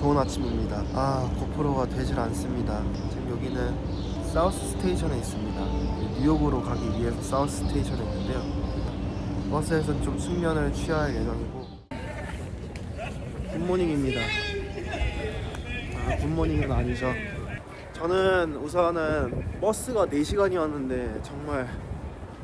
좋은 아침입니다. 아 고프로가 되질 않습니다. 지금 여기는 사우스 스테이션에 있습니다. 뉴욕으로 가기 위해서 사우스 스테이션에 있는데요. 버스에서는 좀 숙면을 취할 예정이고 굿모닝입니다. 아 굿모닝은 아니죠. 저는 우선은 버스가 4시간이었는데 정말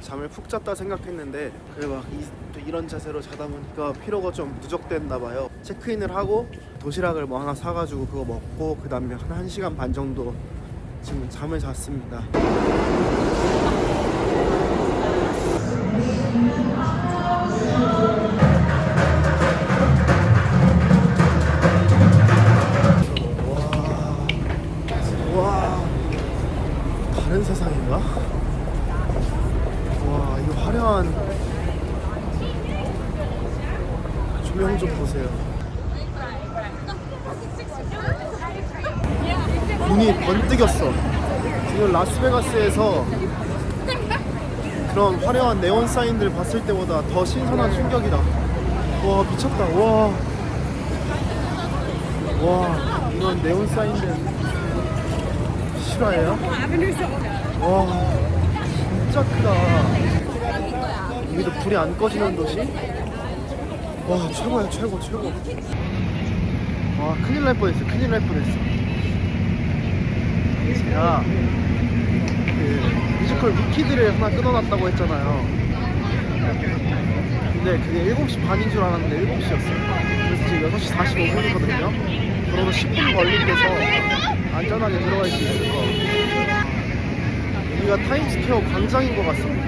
잠을 푹 잤다 생각했는데 그래 막 이, 또 이런 자세로 자다 보니까 피로가 좀 누적됐나 봐요 체크인을 하고 도시락을 뭐 하나 사가지고 그거 먹고 그 다음에 한 1시간 반 정도 지금 잠을 잤습니다 그런 화려한 네온 사인들 봤을 때보다 더 신선한 충격이다 와 미쳤다 와 와, 이런 네온 사인들 실화예요? 와, 진짜 크다. 여기도 불이 안 꺼지는 도시? 와, 최고야, 최고, 최고. 와, 큰일 날 뻔했어, 큰일 날 뻔했어. 제가 그 뮤지컬 위키드를 하나 끊어놨다고 했잖아요. 근데 그게 7시 반인 줄 알았는데 7시였어요. 그래서 지금 6시 45분이거든요. 그러면 10분 걸린대서 안전하게 들어갈 수 있을 거. 여기가 타임스퀘어 광장인 것 같습니다.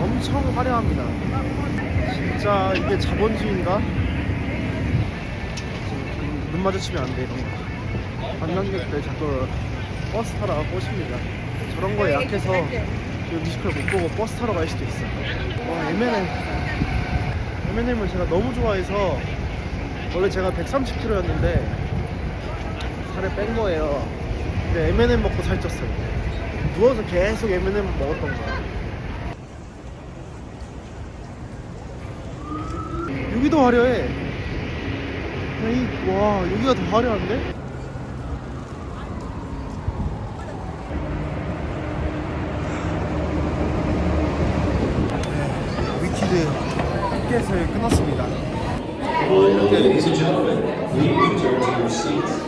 엄청 화려합니다. 진짜 이게 자본주의인가? 눈 마주치면 안 돼, 이런 거. 관광객들 자꾸 버스 타러 꼬십니다. 저런 거에 약해서 그 뮤지컬 못 보고 버스 타러 갈 수도 있어. 와, M&M. M&M을 제가 너무 좋아해서 원래 제가 130kg였는데 살을 뺀 거예요. 근데 M&M 먹고 살쪘어요. 누워서 계속 M&M 먹었던 거야. 여기도 화려해. 와, 여기가 더 화려한데? Ladies and gentlemen, please return to your seats.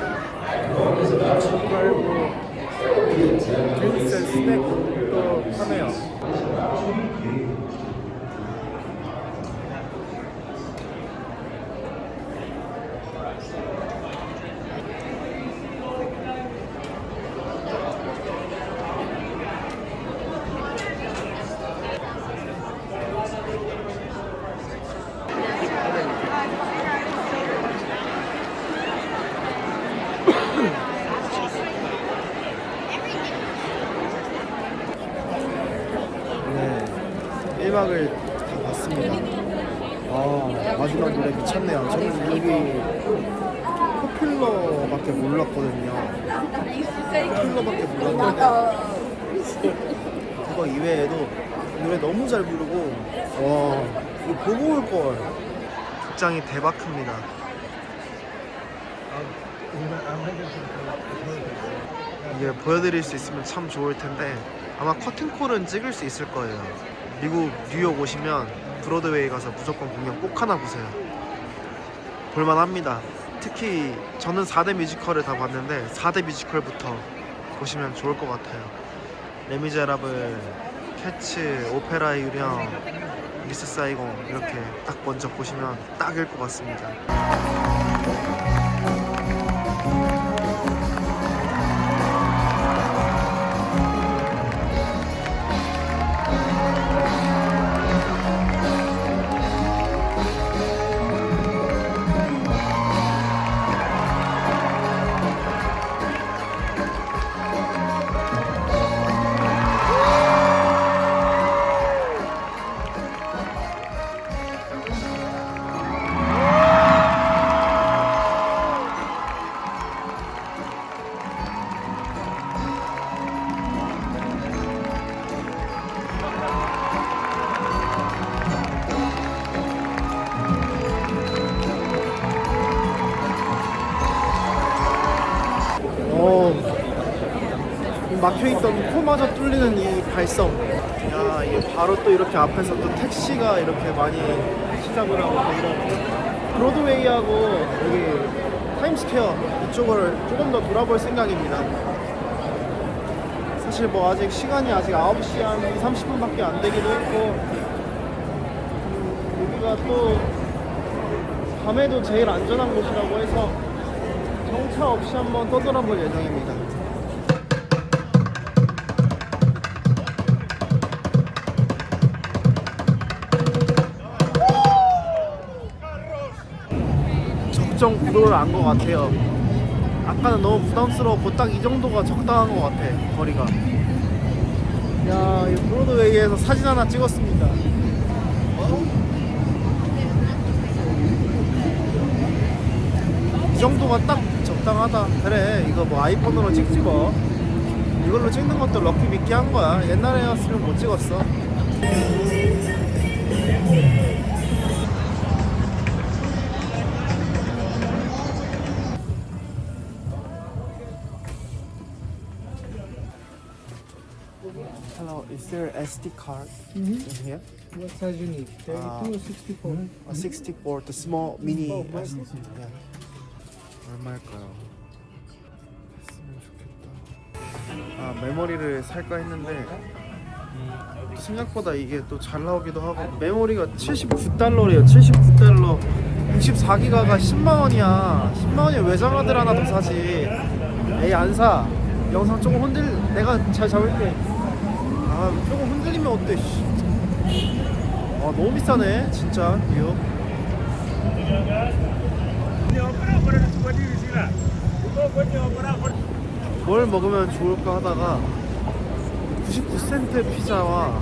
1막을 다 봤습니다. 아, 마지막 노래 미쳤네요. 저는 여기 포퓰러밖에 몰랐거든요. 포퓰러밖에 몰랐는데 그거 이외에도 노래 너무 잘 부르고 와, 이거 보고 올 걸. 극장이 대박 큽니다. 이게 보여드릴 수 있으면 참 좋을 텐데 아마 커튼콜은 찍을 수 있을 거예요. 미국 뉴욕 오시면 브로드웨이 가서 무조건 공연 꼭 하나 보세요. 볼만합니다. 특히 저는 4대 뮤지컬을 다 봤는데 4대 뮤지컬부터 보시면 좋을 것 같아요. 레미제라블, 캐츠, 오페라의 유령, 미스 사이공 이렇게 딱 먼저 보시면 딱일 것 같습니다. 발성. 야, 이게 바로 또 이렇게 앞에서 또 택시가 이렇게 많이 시작을 하고 또 이런 브로드웨이하고 여기 타임스퀘어 이쪽을 조금 더 돌아볼 생각입니다. 사실 뭐 아직 시간이 아직 9시 한 30분밖에 안 되기도 했고 음, 여기가 또 밤에도 제일 안전한 곳이라고 해서 정차 없이 한번 떠돌아볼 예정입니다. 적정 구도를 안 것 같아요. 아까는 너무 부담스러웠고 딱 이 정도가 적당한 것 같아 거리가. 야, 이 브로드웨이에서 사진 하나 찍었습니다. 이 정도가 딱 적당하다. 그래, 이거 뭐 아이폰으로 찍지 뭐. 이걸로 찍는 것도 럭키 믿기 한 거야. 옛날에였으면 못 찍었어. Is there SD card in here? What size you need? 32 Ah. or 64? A 64, the small mini SD. Yeah. 얼마일까요? 했으면 좋겠다. 아 메모리를 살까 했는데 또 생각보다 이게 또 잘 나오기도 하고 메모리가 79달러래요. 79달러. 64기가가 10만 원이야. 10만 원이면 외장하드 하나 더 사지. 에이 안 사. 영상 조금 흔들. 내가 잘 잡을게. 아 조금 흔들리면 어때? 씨. 아 너무 비싸네 진짜 뉴욕 뭘 먹으면 좋을까 하다가 99센트 피자와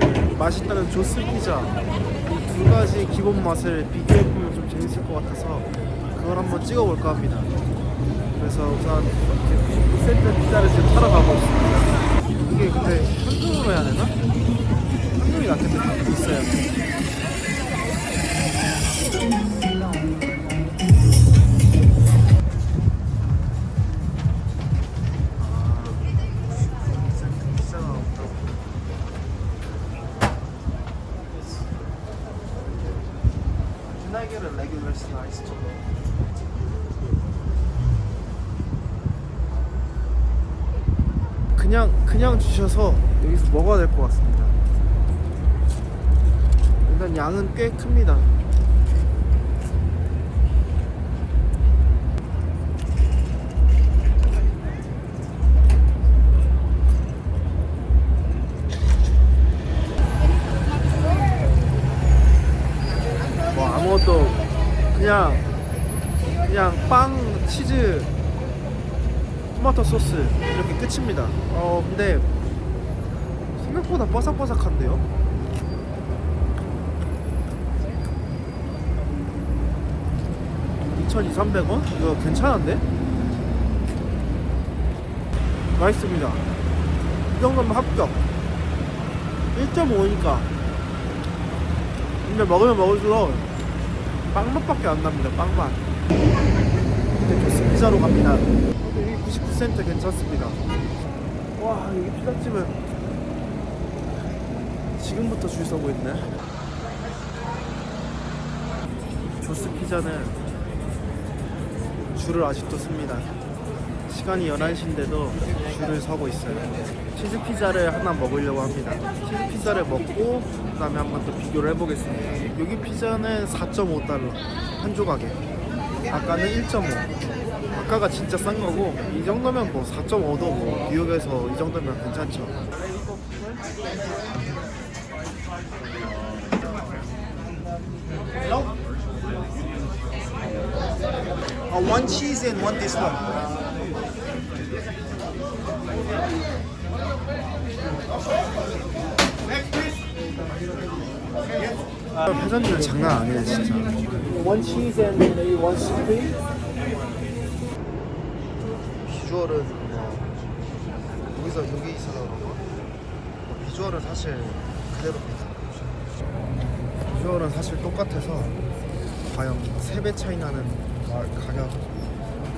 그 맛있다는 조스 피자 이 두 가지 기본 맛을 비교해보면 좀 재밌을 것 같아서 그걸 한번 찍어볼까 합니다 그래서 우선 99센트 피자를 지금 사러 가고 있습니다 regular slice too? 그냥 그냥 주셔서 여기서 먹어야 될 것 같습니다. 일단 양은 꽤 큽니다. 그냥 그냥 빵, 치즈, 토마토 소스 이렇게 끝입니다. 어 근데 생각보다 바삭바삭한데요? (2,200, 300원) 이거 괜찮은데? 맛있습니다 이 정도면 합격 1.5니까 근데 먹으면 먹을수록 빵맛밖에 안 납니다. 빵맛. 근데 교스 피자로 갑니다. 근데 여기 99센트 괜찮습니다. 와 여기 피자집은 지금부터 줄 서고 있네. 조스 피자는 줄을 아직도 씁니다. 시간이 11시인데도 줄을 서고 있어요. 치즈 피자를 하나 먹으려고 합니다. 치즈 피자를 먹고 그 다음에 한번 또 비교를 해보겠습니다. 여기 피자는 4.5달러 한 조각에. 아까는 1.5. 아까가 진짜 싼 거고 이 정도면 뭐 4.5도 뭐 뉴욕에서 이 정도면 괜찮죠. Uh, one cheese and one this one. 회전율 장난 아니네 진짜. 비주얼은 뭐 여기서 여기 있어서 그런가? 뭐 비주얼은 사실 그대로입니다. 비주얼은 사실 똑같아서 과연 3배 차이 나는 가- 가격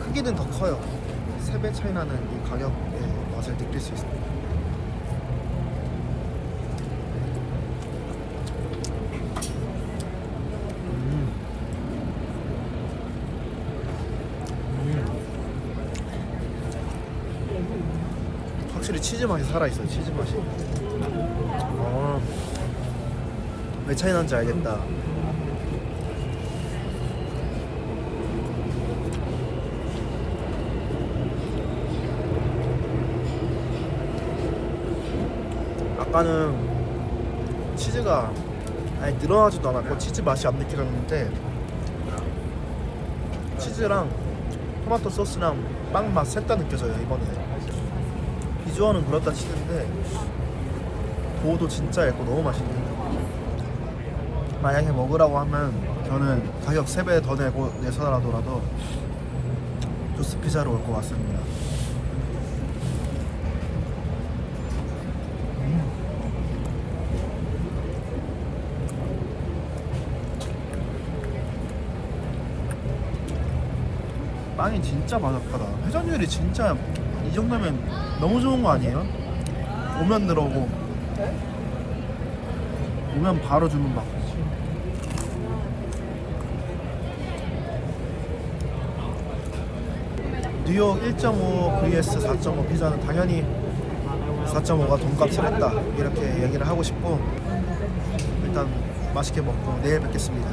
크기는 더 커요. 3배 차이 나는 이 가격에 맛을 느낄 수 있습니다. 음. 음. 확실히 치즈 맛이 살아있어요. 치즈 맛이. 어. 왜 차이 난지 알겠다. 아까는 치즈가 아예 늘어나지도 않았고 치즈 맛이 안 느껴졌는데 치즈랑 토마토 소스랑 빵 맛 셋 다 느껴져요 이번에 비주얼은 그렇다 치는데 도우도 진짜 얇고 너무 맛있네요 만약에 먹으라고 하면 저는 가격 3배 더 내고 내서라도 조스 피자로 올 것 같습니다. 빵이 진짜 바삭하다. 회전율이 진짜 이 정도면 너무 좋은 거 아니에요? 오면 들어오고 오면 바로 주문 받고. 뉴욕 1.5 vs 4.5 피자는 당연히 4.5가 돈값을 했다 이렇게 얘기를 하고 싶고 일단 맛있게 먹고 내일 뵙겠습니다.